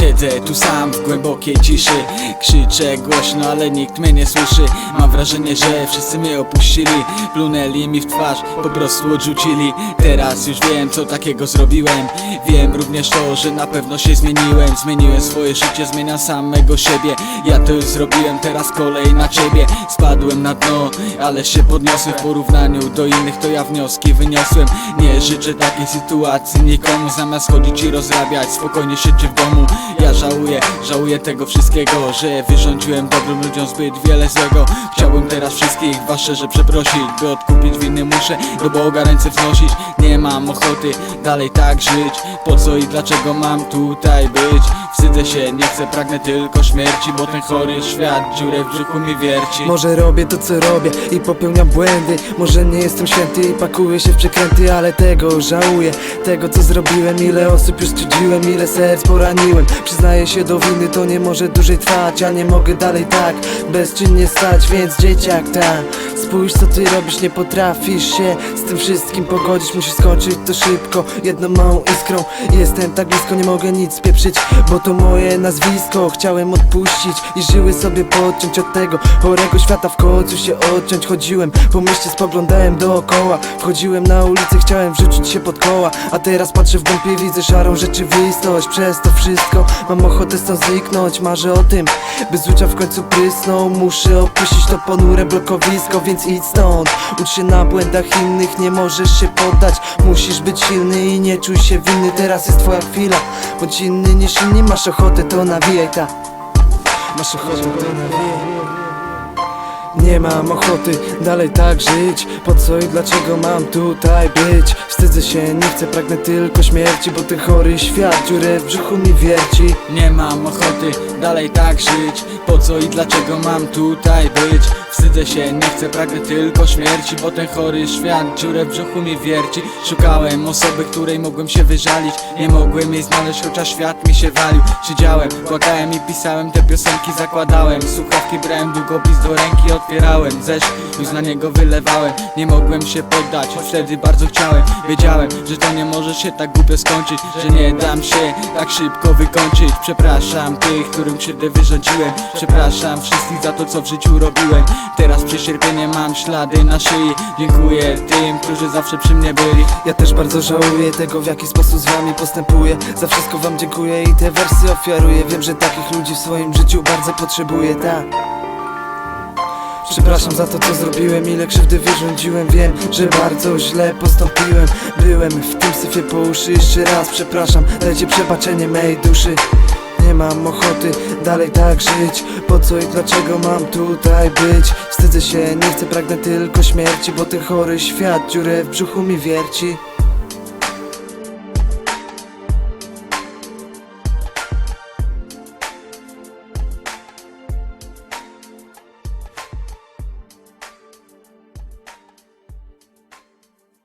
Siedzę tu sam w głębokiej ciszy. Krzyczę głośno, ale nikt mnie nie słyszy. Mam wrażenie, że wszyscy mnie opuścili. Plunęli mi w twarz, po prostu odrzucili. Teraz już wiem, co takiego zrobiłem. Wiem również to, że na pewno się zmieniłem. Zmieniłem swoje życie, zmieniam samego siebie. Ja to już zrobiłem, teraz kolej na ciebie. Spadłem na dno, ale się podniosłem W porównaniu do innych, to ja wnioski wyniosłem. Nie życzę takiej sytuacji nikomu. Zamiast chodzić i rozrabiać, spokojnie siedźcie w domu żałuję, tego wszystkiego Że wyrządziłem dobrym ludziom zbyt wiele złego. Chciałbym teraz wszystkich was szczerze przeprosić By odkupić winy muszę do Boga ręce wznosić. Nie mam ochoty dalej tak żyć. Po co i dlaczego mam tutaj być? Wstydzę się, nie chcę, pragnę tylko śmierci Bo ten chory świat dziurę w brzuchu mi wierci. Może robię to co robię i popełniam błędy. Może nie jestem święty i pakuję się w przekręty Ale tego żałuję, tego co zrobiłem Ile osób już studziłem, ile serc poraniłem. Przyznaję się do winy, to nie może dłużej trwać Ja nie mogę dalej tak bezczynnie stać Więc dzieciak ta Spójrz co ty robisz, nie potrafisz się Z tym wszystkim pogodzić, musisz skończyć to szybko Jedną małą iskrą Jestem tak blisko, nie mogę nic spieprzyć Bo to moje nazwisko Chciałem odpuścić i żyły sobie podciąć od tego Chorego świata w końcu się odciąć Chodziłem po mieście, spoglądałem dookoła Wchodziłem na ulicę, chciałem wrzucić się pod koła A teraz patrzę w głąb i widzę szarą rzeczywistość Przez to wszystko mam ochotę stąd zniknąć Marzę o tym, by z w końcu prysnął. Muszę opuścić to ponure blokowisko, więc idź stąd. Ucz się na błędach innych, nie możesz się poddać. Musisz być silny i nie czuj się winny. Teraz jest twoja chwila, bądź inny niż inni Masz ochotę to nawijaj ta Masz ochotę to nawijaj nie mam ochoty dalej tak żyć. Po co i dlaczego mam tutaj być? Wstydzę się, nie chcę, pragnę tylko śmierci Bo ten chory świat dziurę w brzuchu mi wierci. Nie mam ochoty dalej tak żyć. Po co i dlaczego mam tutaj być? Wstydzę się, nie chcę, pragnę tylko śmierci Bo ten chory świat dziurę w brzuchu mi wierci. Szukałem osoby, której mogłem się wyżalić. Nie mogłem jej znaleźć, chociaż świat mi się walił. Siedziałem, płakałem i pisałem te piosenki Zakładałem, słuchawki brałem, długopis do ręki otwierałem już na niego wylewałem. Nie mogłem się poddać, choć wtedy bardzo chciałem. Wiedziałem, że to nie może się tak głupio skończyć Że nie dam się tak szybko wykończyć. Przepraszam tych, którym krzywdę wyrządziłem. Przepraszam wszystkich za to, co w życiu robiłem. Teraz przez cierpienie mam ślady na szyi. Dziękuję tym, którzy zawsze przy mnie byli. Ja też bardzo żałuję tego w jaki sposób z wami postępuję. Za wszystko wam dziękuję i te wersy ofiaruję. Wiem, że takich ludzi w swoim życiu bardzo potrzebuję, tak Przepraszam za to co zrobiłem, ile krzywdy wyrządziłem. Wiem, że bardzo źle postąpiłem. Byłem w tym syfie po uszy. Jeszcze raz przepraszam, dajcie przebaczenie mej duszy. Nie mam ochoty dalej tak żyć. Po co i dlaczego mam tutaj być? Wstydzę się, nie chcę, pragnę tylko śmierci Bo ten chory świat dziurę w brzuchu mi wierci